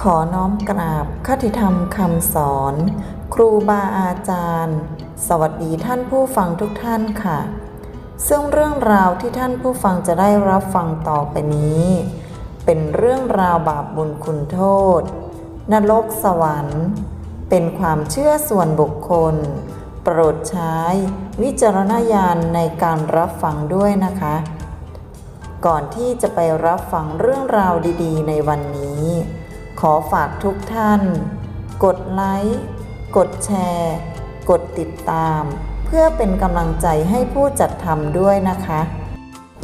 ขอน้อมกราบคติธรรมคำสอน ครูบาอาจารย์ สวัสดีท่านผู้ฟังทุกท่านค่ะ ซึ่งเรื่องราวที่ท่านผู้ฟังจะได้รับฟังต่อไปนี้ เป็นเรื่องราวบาปบุญคุณโทษ นรกสวรรค์ เป็นความเชื่อส่วนบุคคล โปรดใช้วิจารณญาณในการรับฟังด้วยนะคะ ก่อนที่จะไปรับฟังเรื่องราวดี ๆ ในวันนี้ ขอฝากทุกท่าน กดไลค์ กดแชร์ กดติดตาม เพื่อเป็นกำลังใจให้ผู้จัดทำด้วยนะคะ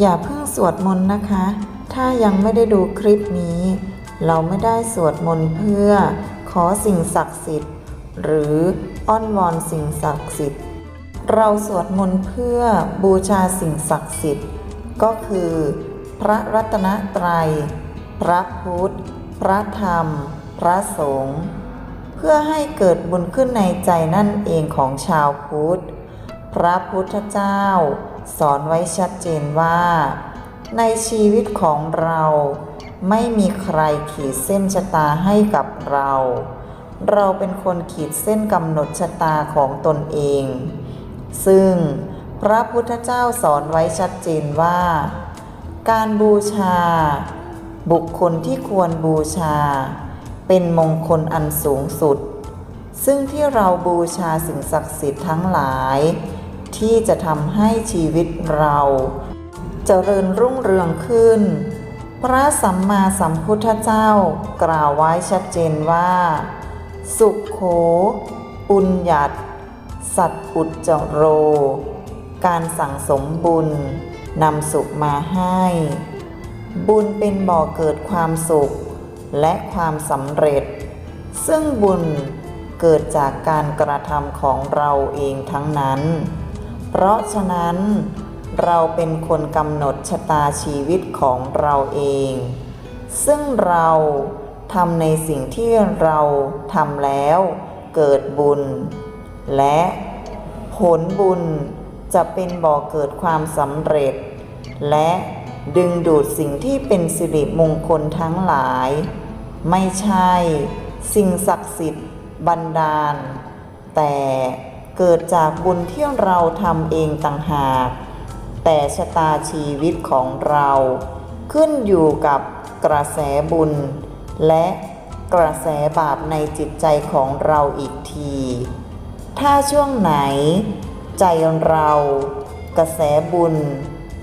อย่าเพิ่งสวดมนต์นะคะ ถ้ายังไม่ได้ดูคลิปนี้ เราไม่ได้สวดมนต์เพื่อ ขอสิ่งศักดิ์สิทธิ์ หรืออ้อนวอนสิ่งศักดิ์สิทธิ์ เราสวดมนต์เพื่อบูชาสิ่งศักดิ์สิทธิ์ ก็คือ พระรัตนตรัย พระพุทธ ระธรรม พระสงฆ์เพื่อให้เกิดบุญขึ้นในใจนั่นเองของชาวพุทธ พระพุทธเจ้า สอนไว้ชัดเจนว่า ในชีวิตของเราไม่มีใครขีดเส้นชะตาให้กับเรา เราเป็นคนขีดเส้นกำหนดชะตาของตนเอง ซึ่งพระพุทธเจ้าสอนไว้ชัดเจนว่า การบูชา บุคคลที่ควรบูชา เป็นมงคลอันสูงสุด ซึ่งที่เราบูชาสิ่งศักดิ์สิทธิ์ทั้งหลาย ที่จะทำให้ชีวิตเราเจริญรุ่งเรืองขึ้น พระสัมมาสัมพุทธเจ้ากล่าวไว้ชัดเจนว่า สุขโขปุญญัตสัตปุจจโร การสั่งสมบุญนำสุขมาให้ บุญเป็นบ่อเกิดความสุข และความสำเร็จ ซึ่งบุญเกิดจากการกระทำของเราเองทั้งนั้น เพราะฉะนั้นเราเป็นคนกำหนดชะตาชีวิตของเราเอง ซึ่งเราทำในสิ่งที่เราทำแล้วเกิดบุญ และผลบุญจะเป็นบ่อเกิดความสำเร็จ และ ดึงดูดสิ่งที่เป็นสิริมงคลทั้งหลาย ไม่ใช่ สิ่งศักดิ์สิทธิ์บันดาล แต่เกิดจากบุญที่เราทำเองต่างหาก แต่ชะตาชีวิตของเรา ขึ้นอยู่กับกระแสบุญ และกระแสบาปในจิตใจของเราอีกที ถ้าช่วงไหน ใจเรา กระแสบุญ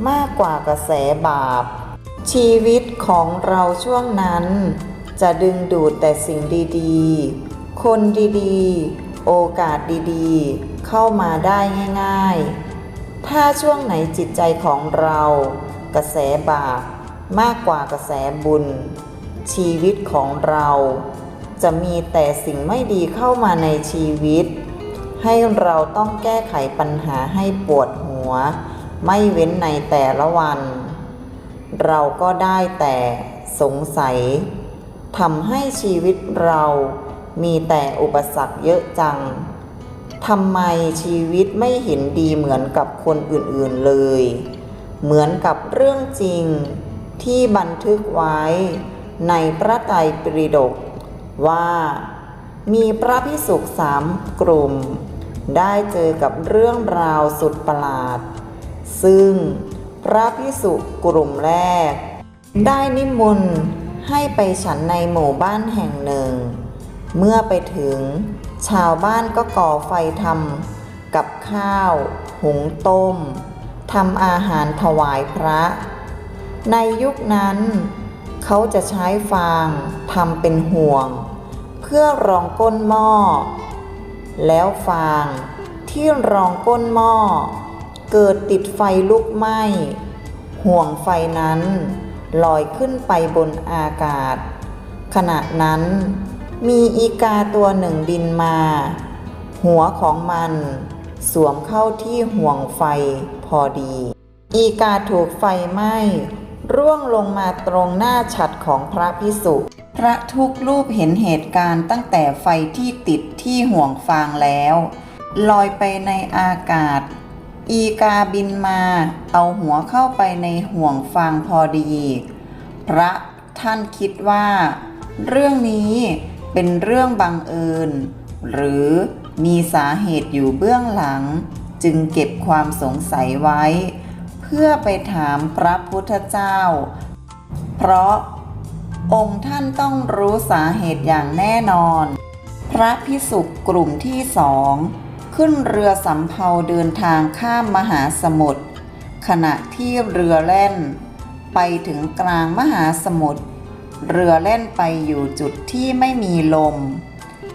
มากกว่ากระแสบาป ชีวิตของเราช่วงนั้น จะดึงดูดแต่สิ่งดีๆ คนดีๆ โอกาสดีๆ เข้ามาได้ง่าย ๆ ถ้าช่วงไหนจิตใจของเรา กระแสบาปมากกว่ากระแสบุญ ชีวิตของเรา จะมีแต่สิ่งไม่ดีเข้ามาในชีวิต ให้เราต้องแก้ไขปัญหาให้ปวดหัว ไม่เว้นในแต่ละวัน เราก็ได้แต่สงสัยทำให้ชีวิตเรามีแต่อุปสรรคเยอะจังทำไมชีวิตไม่เห็นดีเหมือนกับคนอื่นๆเลย เหมือนกับเรื่องจริงที่บันทึกไว้ในพระไตรปิฎกว่ามีพระพิสุกสามกลุ่ม ได้เจอกับเรื่องราวสุดประหลาด ซึ่งพระพิสุกลุ่มแรก ได้นิมนต์ให้ไปฉันในหมู่บ้านแห่งหนึ่ง เมื่อไปถึง ชาวบ้านก็ก่อไฟทำกับข้าว หุงต้มทำอาหารถวายพระ ในยุคนั้น เขาจะใช้ฟางทำเป็นห่วง เพื่อรองก้นหม้อ แล้วฟางที่รองก้นหม้อ เกิดติดไฟลุกไหม้ ห่วงไฟนั้น ลอยขึ้นไปบนอากาศ ขณะนั้น มีอีกาตัวหนึ่งบินมา หัวของมัน สวมเข้าที่ห่วงไฟพอดี อีกาถูกไฟไหม้ ร่วงลงมาตรงหน้าฉัดของพระพิสุพระทุกรูปเห็นเหตุการณ์ตั้งแต่ไฟที่ติดที่ห่วงฟางแล้ว ลอยไปในอากาศ อีกาบินมา เอาหัวเข้าไปในห่วงฟางพอดี พระท่านคิดว่า เรื่องนี้เป็นเรื่องบังเอิญ หรือมีสาเหตุอยู่เบื้องหลัง จึงเก็บความสงสัยไว้ เพื่อไปถามพระพุทธเจ้า เพราะองค์ท่านต้องรู้สาเหตุอย่างแน่นอน พระพิสุกลุ่มที่สอง ขึ้นเรือสำเภาเดินทางข้ามมหาสมุทรขณะที่เรือแล่น ไปถึงกลางมหาสมุทรเรือแล่นไปอยู่จุดที่ไม่มีลม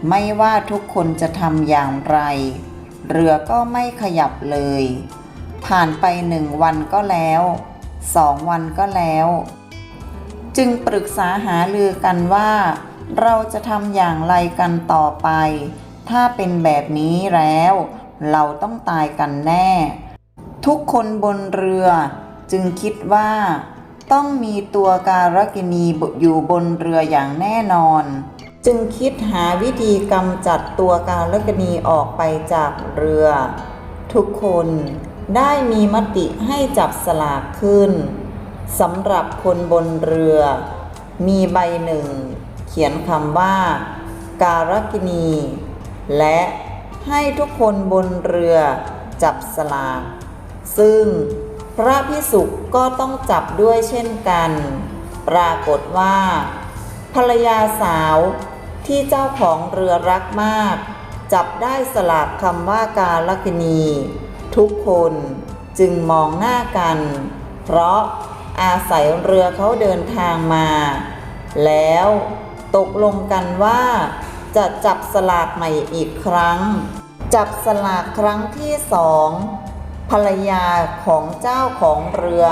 ไม่ว่าทุกคนจะทำอย่างไร เรือก็ไม่ขยับเลย ผ่านไปหนึ่งวันก็แล้วสองวันก็แล้ว จึงปรึกษาหาลือกันว่า เราจะทำอย่างไรกันต่อไป ถ้าเป็นแบบนี้แล้ว เราต้องตายกันแน่ ทุกคนบนเรือจึงคิดว่า ต้องมีตัวการกินีอยู่บนเรืออย่างแน่นอน จึงคิดหาวิธีกำจัดตัวการกินีออกไปจากเรือ ทุกคนได้มีมติให้จับสลากขึ้นสำหรับคนบนเรือ มีใบหนึ่ง เขียนคำว่า การกินี และให้ทุกคนบนเรือจับสลากซึ่งพระพิสุกก็ต้องจับด้วยเช่นกัน ปรากฏว่า ภรรยาสาวที่เจ้าของเรือรักมาก จับได้สลากคำว่าการกินี ทุกคนจึงมองหน้ากัน เพราะอาศัยเรือเขาเดินทางมา แล้วตกลงกันว่า จะจับสลากใหม่อีกครั้ง จับสลากครั้งที่สองภรรยาของเจ้าของเรือ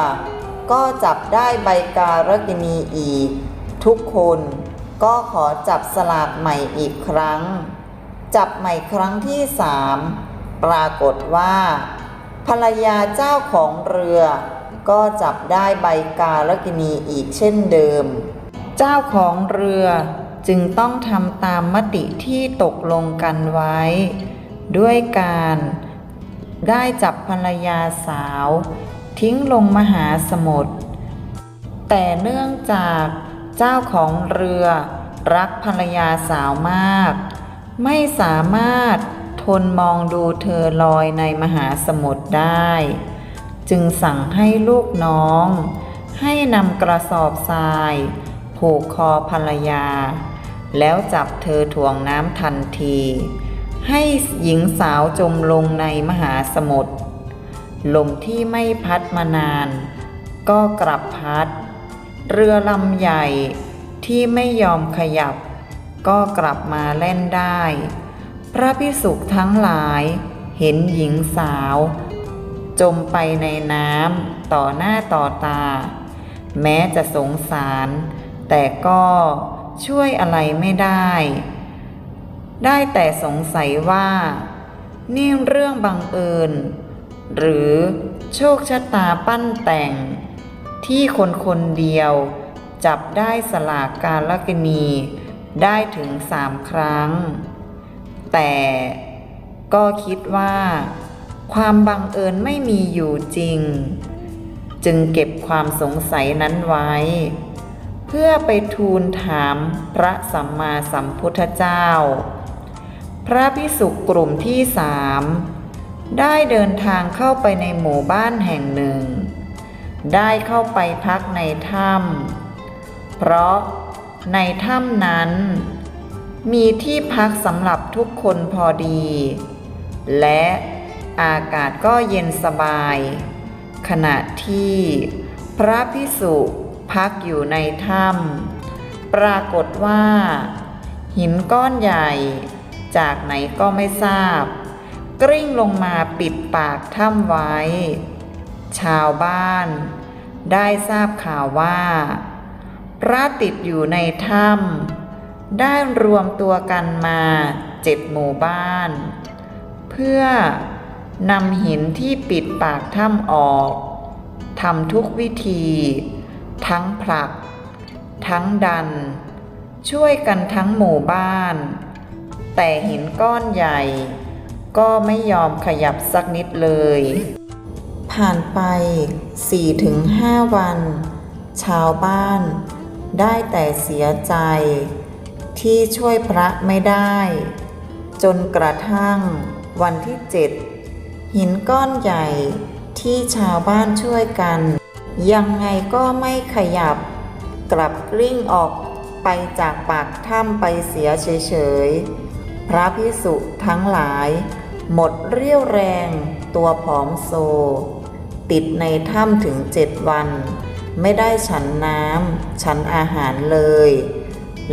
ก็จับได้ใบการกินีอีก ทุกคนก็ขอจับสลากใหม่อีกครั้ง จับใหม่ครั้งที่สามปรากฏว่า ภรรยาเจ้าของเรือ ก็จับได้ใบการกินีอีกเช่นเดิม เจ้าของเรือ จึงต้องทำตามมติที่ตกลงกันไว้ ด้วยการได้จับภรรยาสาว ทิ้งลงมหาสมุทรแต่เนื่องจากเจ้าของเรือรักภรรยาสาวมาก ไม่สามารถทนมองดูเธอลอยในมหาสมุทรได้ จึงสั่งให้ลูกน้อง ให้นำกระสอบทรายผูกคอภรรยา แล้วจับเธอถ่วงน้ำทันที ให้หญิงสาวจมลงในมหาสมุทรลมที่ไม่พัดมานาน ก็กลับพัด เรือลำใหญ่ที่ไม่ยอมขยับ ก็กลับมาเล่นได้ พระพิสุทั้งหลายเห็นหญิงสาว จมไปในน้ำต่อหน้าต่อตา แม้จะสงสาร แต่ก็ ช่วยอะไรไม่ได้ ได้แต่สงสัยว่า นี่เรื่องบังเอิญ หรือโชคชะตาปั้นแต่ง ที่คนคนเดียว จับได้สลากการลกนีได้ถึงสามครั้ง แต่ก็คิดว่า ความบังเอิญไม่มีอยู่จริง จึงเก็บความสงสัยนั้นไว้ พื่อไปทูลถามพระสัมมาสัมพุทธเจ้า พระพิสุกลุ่มที่สามได้เดินทางเข้าไปในหมู่บ้านแห่งหนึ่ง ได้เข้าไปพักในถ้ำเพราะในถ้ำนั้น มีที่พักสำหรับทุกคนพอดี และอากาศก็เย็นสบาย ขณะที่พระพิสุ พักอยู่ในถ้ำปรากฏว่า หินก้อนใหญ่ จากไหนก็ไม่ทราบ กริ่งลงมาปิดปากถ้ำไว้ ชาวบ้าน ได้ทราบข่าวว่า พระติดอยู่ในถ้ำได้รวมตัวกันมาเจ็ดหมู่บ้าน เพื่อนำหินที่ปิดปากถ้ำออกทำทุกวิธี ทั้งผลัก ทั้งดัน ช่วยกันทั้งหมู่บ้าน แต่หินก้อนใหญ่ ก็ไม่ยอมขยับสักนิดเลย ผ่านไป 4-5 วัน ชาวบ้าน ได้แต่เสียใจ ที่ช่วยพระไม่ได้ จนกระทั่งวันที่เจ็ดหินก้อนใหญ่ที่ชาวบ้านช่วยกัน ยังไงก็ไม่ขยับ กลับกลิ้งออกไปจากปากถ้ำไปเสียเฉยๆ พระพิสุทั้งหลาย หมดเรี่ยวแรงตัวผอมโซ ติดในถ้ำถึงเจ็ดวัน ไม่ได้ฉันน้ำฉันอาหารเลย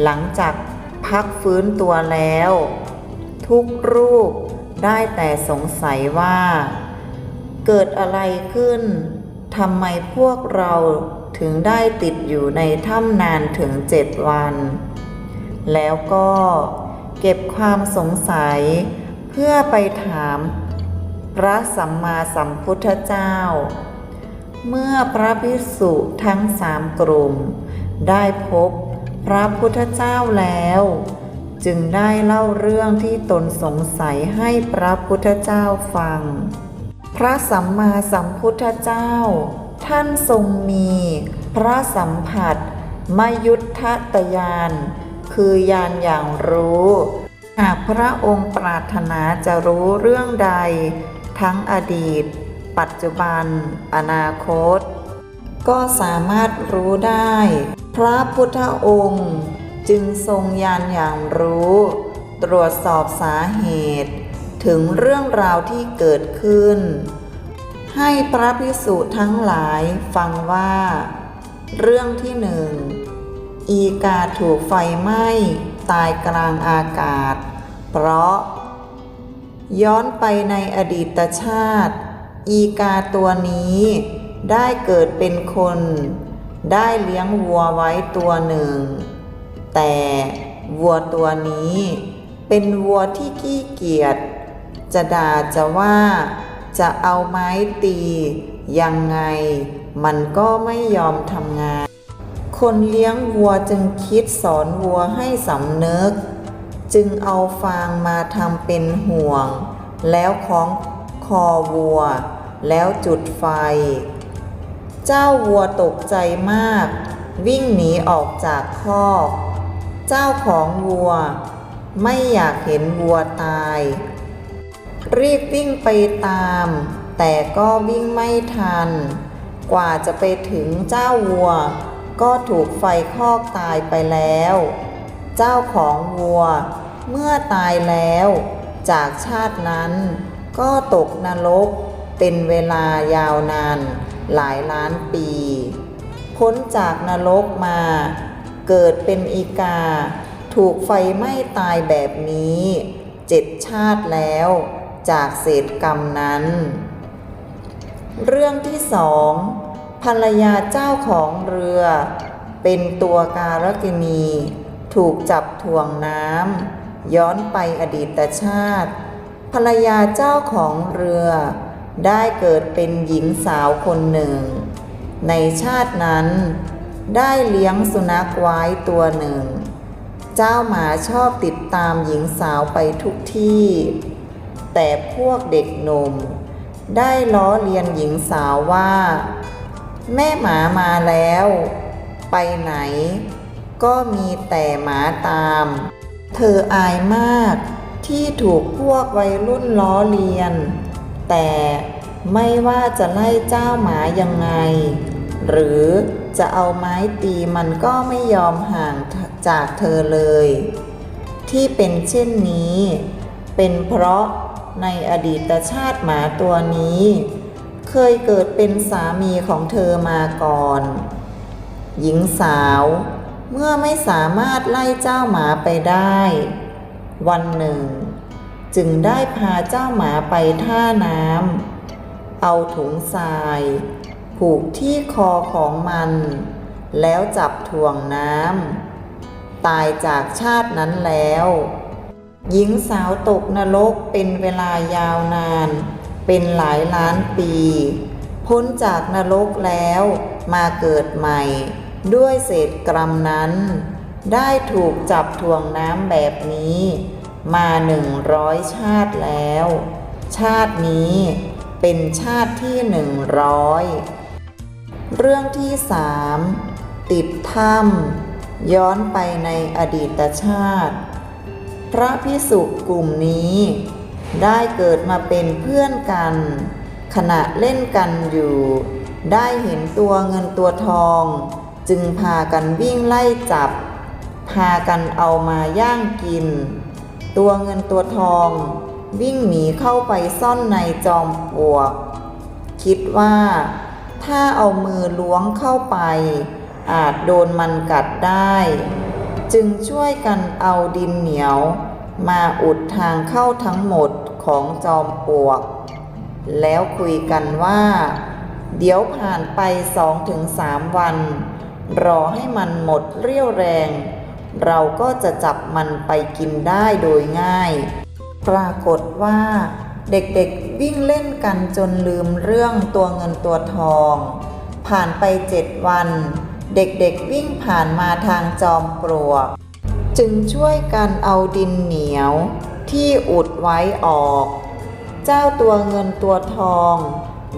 หลังจากพักฟื้นตัวแล้ว ทุกรูปได้แต่สงสัยว่า เกิดอะไรขึ้น ทำไมพวกเราถึงได้ติดอยู่ในถ้ำนานถึงเจ็ดวัน แล้วก็เก็บความสงสัยเพื่อไปถามพระสัมมาสัมพุทธเจ้า เมื่อพระภิกษุทั้งสามกลุ่ม ได้พบพระพุทธเจ้าแล้ว จึงได้เล่าเรื่องที่ตนสงสัยให้พระพุทธเจ้าฟัง ระสัมมาสัมพุทธเจ้า ท่านทรงมี พระสัมผัส มยุทธตยาน คือยานอย่างรู้ หากพระองค์ปรารถนาจะรู้เรื่องใด ทั้งอดีต ปัจจุบัน อนาคต ก็สามารถรู้ได้ พระพุทธองค์ จึงทรงยานอย่างรู้ ตรวจสอบสาเหตุ ถึงเรื่องราวที่เกิดขึ้น ให้พระพิสุทั้งหลายฟังว่า เรื่องที่หนึ่งอีกาถูกไฟไหม้ตายกลางอากาศ เพราะ ย้อนไปในอดีตชาติ อีกาตัวนี้ได้เกิดเป็นคน ได้เลี้ยงวัวไว้ตัวหนึ่ง แต่วัวตัวนี้เป็นวัวที่ขี้เกียจ จะด่าจะว่า จะเอาไม้ตี ยังไง มันก็ไม่ยอมทำงาน คนเลี้ยงวัวจึงคิดสอนวัวให้สำนึก จึงเอาฟางมาทำเป็นห่วง แล้วคล้องคอวัว แล้วจุดไฟ เจ้าวัวตกใจมาก วิ่งหนีออกจากคอก เจ้าของวัว ไม่อยากเห็นวัวตาย รีบวิ่งไปตาม แต่ก็วิ่งไม่ทัน กว่าจะไปถึงเจ้าวัว ก็ถูกไฟคอกตายไปแล้ว เจ้าของวัว เมื่อตายแล้ว จากชาตินั้นก็ตกนรกเป็นเวลายาวนานหลายล้านปี พ้นจากนรกมา เกิดเป็นอีกา ถูกไฟไหม้ตายแบบนี้เจ็ดชาติแล้ว จากเศษกรรมนั้น เรื่องที่สองภรรยาเจ้าของเรือ เป็นตัวการกินี ถูกจับถ่วงน้ำย้อนไปอดีตชาติ ภรรยาเจ้าของเรือ ได้เกิดเป็นหญิงสาวคนหนึ่ง ในชาตินั้น ได้เลี้ยงสุนัขไว้ตัวหนึ่ง เจ้าหมาชอบติดตามหญิงสาวไปทุกที่ แต่พวกเด็กหนุ่ม ได้ล้อเลียนหญิงสาวว่า แม่หมามาแล้ว ไปไหน ก็มีแต่หมาตาม เธออายมากที่ถูกพวกวัยรุ่นล้อเลียน แต่ไม่ว่าจะไล่เจ้าหมายังไง หรือจะเอาไม้ตีมันก็ไม่ยอมห่างจากเธอเลย ที่เป็นเช่นนี้ เป็นเพราะ ในอดีตชาติหมาตัวนี้ เคยเกิดเป็นสามีของเธอมาก่อน หญิงสาวเมื่อไม่สามารถไล่เจ้าหมาไปได้ วันหนึ่ง จึงได้พาเจ้าหมาไปท่าน้ำเอาถุงทราย ผูกที่คอของมัน แล้วจับถ่วงน้ำตายจากชาตินั้นแล้ว หญิงสาวตกนรกเป็นเวลายาวนาน เป็นหลายล้านปี พ้นจากนรกแล้วมาเกิดใหม่ ด้วยเศษกรรมนั้น ได้ถูกจับถ่วงน้ำแบบนี้ มาหนึ่งร้อยชาติแล้ว ชาตินี้เป็นชาติที่หนึ่งร้อยเรื่องที่สามติดถ้ำย้อนไปในอดีตชาติ พระพิสุกลุ่มนี้ ได้เกิดมาเป็นเพื่อนกัน ขณะเล่นกันอยู่ ได้เห็นตัวเงินตัวทอง จึงพากันวิ่งไล่จับ พากันเอามาย่างกิน ตัวเงินตัวทอง วิ่งหนีเข้าไปซ่อนในจอมปลวก คิดว่าถ้าเอามือล้วงเข้าไป อาจโดนมันกัดได้ จึงช่วยกันเอาดินเหนียว มาอุดทางเข้าทั้งหมดของจอมปลวก แล้วคุยกันว่า เดี๋ยวผ่านไปสองถึงสามวัน รอให้มันหมดเรี่ยวแรง เราก็จะจับมันไปกินได้โดยง่าย ปรากฏว่า เด็กๆวิ่งเล่นกันจนลืมเรื่องตัวเงินตัวทอง ผ่านไปเจ็ดวัน เด็กๆวิ่งผ่านมาทางจอมปลวก จึงช่วยกันเอาดินเหนียวที่อุดไว้ออก เจ้าตัวเงินตัวทอง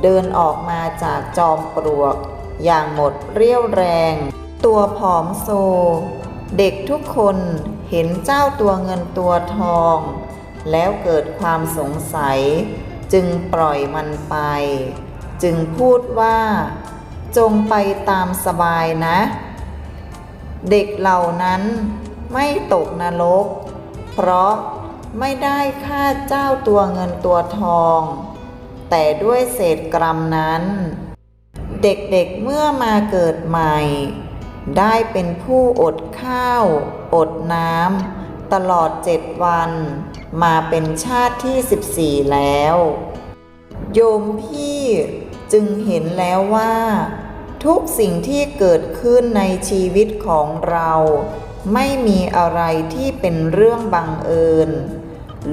เดินออกมาจากจอมปลวก อย่างหมดเรี่ยวแรง ตัวผอมโซ เด็กทุกคนเห็นเจ้าตัวเงินตัวทอง แล้วเกิดความสงสัย จึงปล่อยมันไป จึงพูดว่า จงไปตามสบายนะ เด็กเหล่านั้นไม่ตกนรก เพราะไม่ได้ฆ่าเจ้าตัวเงินตัวทอง แต่ด้วยเศษกรรมนั้น เด็กๆเมื่อมาเกิดใหม่ ได้เป็นผู้อดข้าว อดน้ำตลอดเจ็ดวัน มาเป็นชาติที่ 14 แล้ว โยมพี่จึงเห็นแล้วว่า ทุกสิ่งที่เกิดขึ้นในชีวิตของเรา ไม่มีอะไรที่เป็นเรื่องบังเอิญ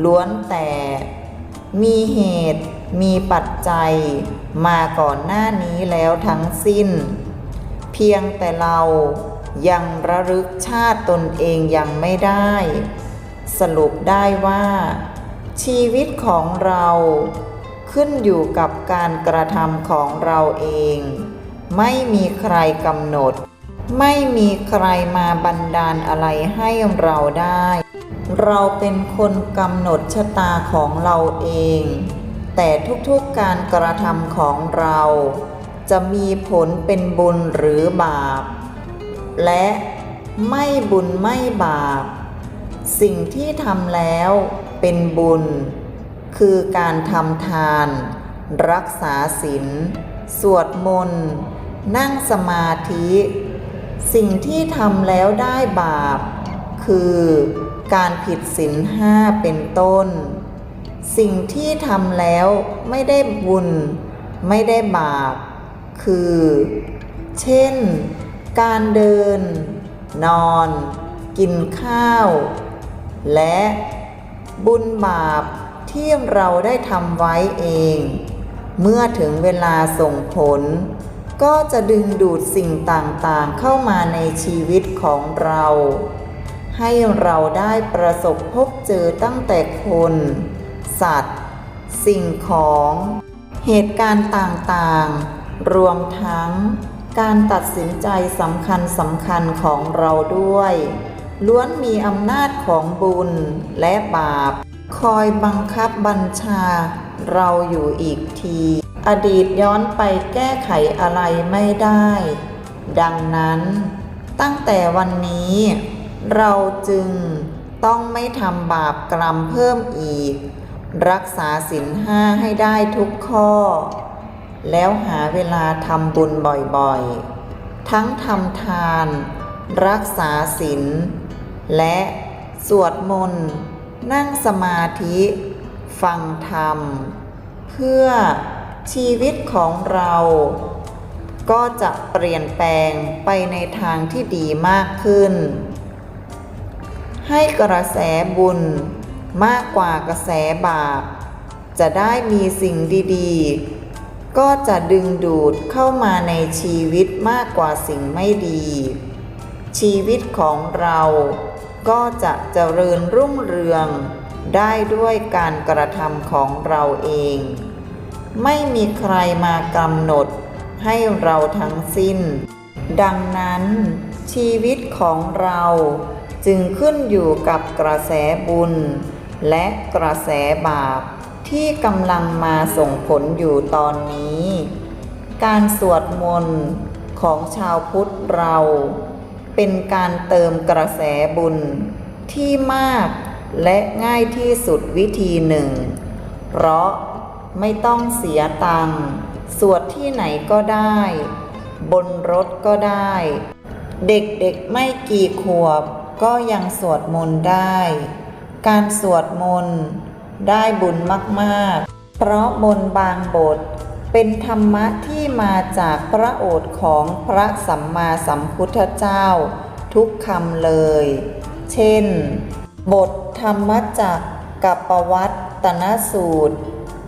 ล้วนแต่ มีเหตุ มีปัจจัย มาก่อนหน้านี้แล้วทั้งสิ้น เพียงแต่เรายังระลึกชาติตนเองยังไม่ได้ สรุปได้ว่า ชีวิตของเราขึ้นอยู่กับการกระทำของเราเอง ไม่มีใครกำหนด ไม่มีใครมาบันดาลอะไรให้เราได้ เราเป็นคนกำหนดชะตาของเราเอง แต่ทุกๆการกระทำของเรา จะมีผลเป็นบุญหรือบาป และไม่บุญไม่บาป สิ่งที่ทำแล้วเป็นบุญ คือการทำทาน รักษาศีลสวดมนต์ นั่งสมาธิ สิ่งที่ทำแล้วได้บาป คือการผิดศีลห้าเป็นต้น สิ่งที่ทำแล้วไม่ได้บุญ ไม่ได้บาป คือ เช่น การเดิน นอน กินข้าว และบุญบาปที่เราได้ทำไว้เอง เมื่อถึงเวลาส่งผล ก็จะดึงดูดสิ่งต่างๆ เข้ามาในชีวิตของเรา ให้เราได้ประสบพบเจอตั้งแต่คน สัตว์ สิ่งของ เหตุการณ์ต่างๆ รวมทั้งการตัดสินใจสำคัญสำคัญของเราด้วย ล้วนมีอำนาจของบุญและบาป คอยบังคับบัญชาเราอยู่อีกที อดีตย้อนไปแก้ไขอะไรไม่ได้ ดังนั้นตั้งแต่วันนี้ เราจึงต้องไม่ทำบาปกรรมเพิ่มอีก รักษาศีลห้าให้ได้ทุกข้อ แล้วหาเวลาทำบุญบ่อยๆ ทั้งทำทาน รักษาศีลและสวดมนต์ นั่งสมาธิ ฟังธรรม เพื่อ ชีวิตของเราก็จะเปลี่ยนแปลงไปในทางที่ดีมากขึ้น ให้กระแสบุญมากกว่ากระแสบาป จะได้มีสิ่งดีๆ ก็จะดึงดูดเข้ามาในชีวิตมากกว่าสิ่งไม่ดี ชีวิตของเราก็จะเจริญรุ่งเรืองได้ด้วยการกระทำของเราเอง ไม่มีใครมากำหนดให้เราทั้งสิ้น ดังนั้นชีวิตของเราจึงขึ้นอยู่กับกระแสบุญ และกระแสบาปที่กำลังมาส่งผลอยู่ตอนนี้ การสวดมนต์ของชาวพุทธเรา เป็นการเติมกระแสบุญที่มากและง่ายที่สุดวิธีหนึ่ง เพราะ ไม่ต้องเสียตังค์สวดที่ไหนก็ได้ บนรถก็ได้ เด็กๆไม่กี่ขวบก็ยังสวดมนต์ได้ การสวดมนต์ได้บุญมากๆ เพราะบนบางบทเป็นธรรมะที่มาจากพระโอษฐ์ของพระสัมมาสัมพุทธเจ้า ทุกคำเลย เช่น บทธรรมจักกับปวัตตนสูตร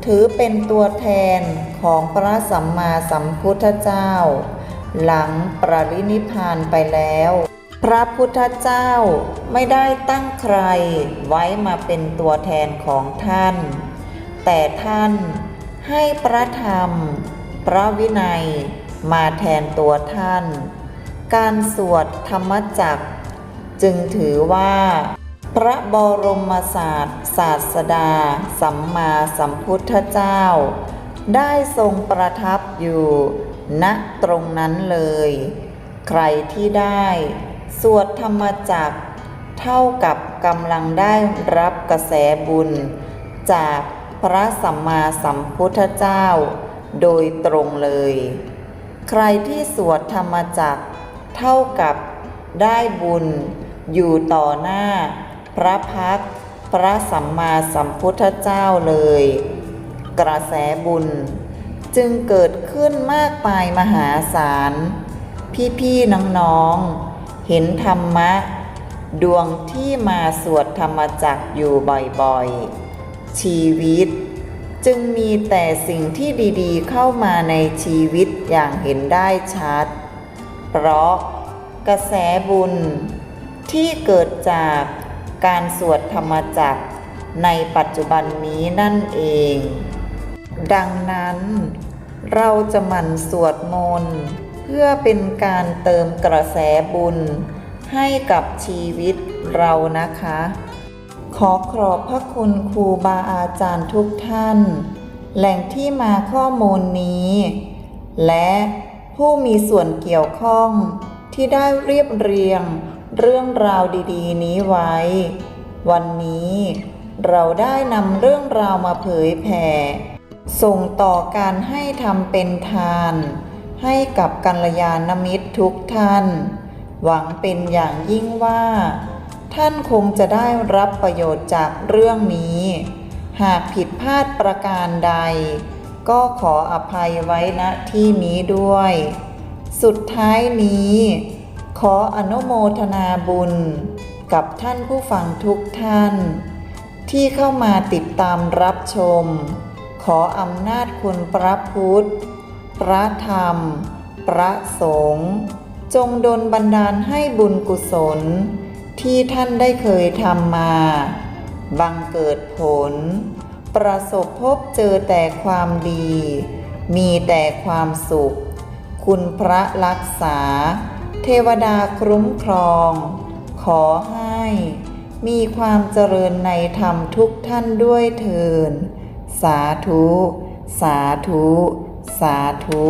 ถือเป็นตัวแทนของพระสัมมาสัมพุทธเจ้า หลังปรินิพพานไปแล้ว พระพุทธเจ้าไม่ได้ตั้งใครไว้มาเป็นตัวแทนของท่าน แต่ท่านให้พระธรรม พระวินัยมาแทนตัวท่าน การสวดธรรมจักจึงถือว่า พระบรมศาสตร์ศาสดา สัมมาสัมพุทธเจ้า ได้ทรงประทับอยู่ณตรงนั้นเลย ใครที่ได้ สวดธรรมจักเท่ากับกำลังได้รับกระแสบุญ จากพระสัมมาสัมพุทธเจ้า โดยตรงเลย ใครที่สวดธรรมจักเท่ากับได้บุญอยู่ต่อหน้า พระพักพระสัมมาสัมพุทธเจ้าเลย กระแสบุญ จึงเกิดขึ้นมากมายมหาศาล พี่ๆน้องๆ เห็นธรรมะ ดวงที่มาสวดธรรมจักอยู่บ่อยๆ ชีวิตจึงมีแต่สิ่งที่ดีๆ เข้ามาในชีวิตอย่างเห็นได้ชัด เพราะกระแสบุญที่เกิดจาก การสวดธรรมจักรในปัจจุบันนี้นั่นเอง ดังนั้น เราจะหมั่นสวดมนต์เพื่อเป็นการเติมกระแสบุญให้กับชีวิตเรานะคะ ขอขอบพระคุณครูบาอาจารย์ทุกท่าน แหล่งที่มาข้อมูลนี้ และผู้มีส่วนเกี่ยวข้องที่ได้เรียบเรียง เรื่องราวดีๆ นี้ไว้ วันนี้เราได้นำเรื่องราวมาเผยแผ่ ส่งต่อการให้ทำเป็นทาน ให้กับกัลยาณมิตรทุกท่าน หวังเป็นอย่างยิ่งว่า ท่านคงจะได้รับประโยชน์จากเรื่องนี้ หากผิดพลาดประการใด ก็ขออภัยไว้ณที่นี้ด้วย สุดท้ายนี้ ขออนุโมทนาบุญกับท่านผู้ฟังทุกท่าน ที่เข้ามาติดตามรับชม ขออำนาจคุณพระพุทธ พระธรรม พระสงฆ์จงดลบันดาลให้บุญกุศล ที่ท่านได้เคยทำมา บังเกิดผล ประสบพบเจอแต่ความดี มีแต่ความสุข คุณพระรักษา เทวดาคุ้มครอง ขอให้มีความเจริญในธรรมทุกท่านด้วยเถินสาธุ สาธุ สาธุ